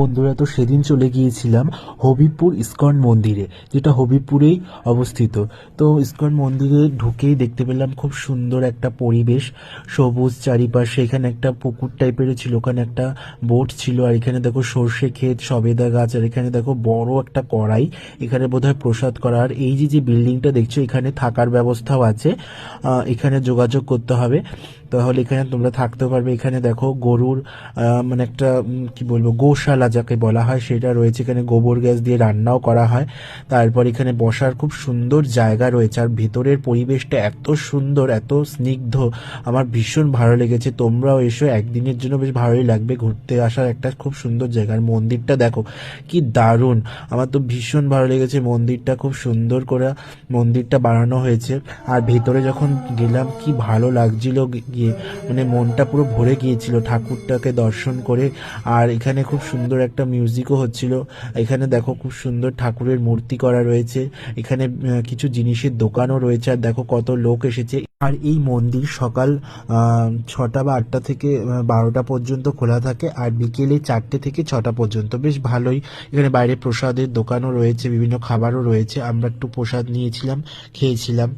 বন্ধুরা, তো সেদিন চলে গিয়েছিলাম হবিবপুর ইস্কন মন্দিরে, যেটা হবিবপুরেই অবস্থিত। তো ইস্কন মন্দিরে ঢুকেই দেখতে পেলাম খুব সুন্দর একটা পরিবেশ, সবুজ চারিপাশে, এখানে একটা পুকুর টাইপের ছিল, ওখানে একটা বোট ছিল, আর এখানে দেখো সর্ষে ক্ষেত, সবেদা গাছ, আর এখানে দেখো বড় একটা কড়াই, এখানে বোধহয় প্রসাদ করা। আর এই যে যে বিল্ডিংটা দেখছ, এখানে থাকার ব্যবস্থাও আছে এখানে যোগাযোগ করতে হবে। তাহলে এখানে তোমরা থাকতে পারবে। এখানে দেখো গরুর মানে একটা কি বলব, গোশালা যাকে বলা হয়, সেটা রয়েছে এখানে গোবর গ্যাস দিয়ে রান্নাও করা হয়। তারপর এখানে বসার খুব সুন্দর জায়গা রয়েছে। আর ভেতরের পরিবেশটা এত সুন্দর, এত স্নিগ্ধ। আমার ভীষণ ভালো লেগেছে। তোমরাও এসো, একদিনের জন্য বেশ ভালোই লাগবে ঘুরতে আসার একটা খুব সুন্দর জায়গা। আর মন্দিরটা দেখো, কি দারুণ! আমার তো ভীষণ ভালো লেগেছে মন্দিরটা, খুব সুন্দর করে মন্দিরটা বানানো হয়েছে। আর ভেতরে যখন গেলাম, কি ভালো লাগছিল গিয়ে। মানে মনটা পুরো ভরে গিয়েছিল ঠাকুরটাকে দর্শন করে। আর এখানে খুব সুন্দর একটা মিউজিকও হচ্ছিল। এখানে দেখো খুব সুন্দর ঠাকুরের মূর্তি করা রয়েছে। এখানে কিছু জিনিসের দোকানও রয়েছে। আর দেখো কত লোক এসেছে। আর এই মন্দির সকাল ছটা বা আটটা থেকে বারোটা পর্যন্ত খোলা থাকে। আর বিকেলে চারটে থেকে ছটা পর্যন্ত। বেশ ভালোই। এখানে বাইরে প্রসাদের দোকানও রয়েছে, বিভিন্ন খাবারও রয়েছে। আমরা একটু প্রসাদ নিয়েছিলাম, খেয়েছিলাম।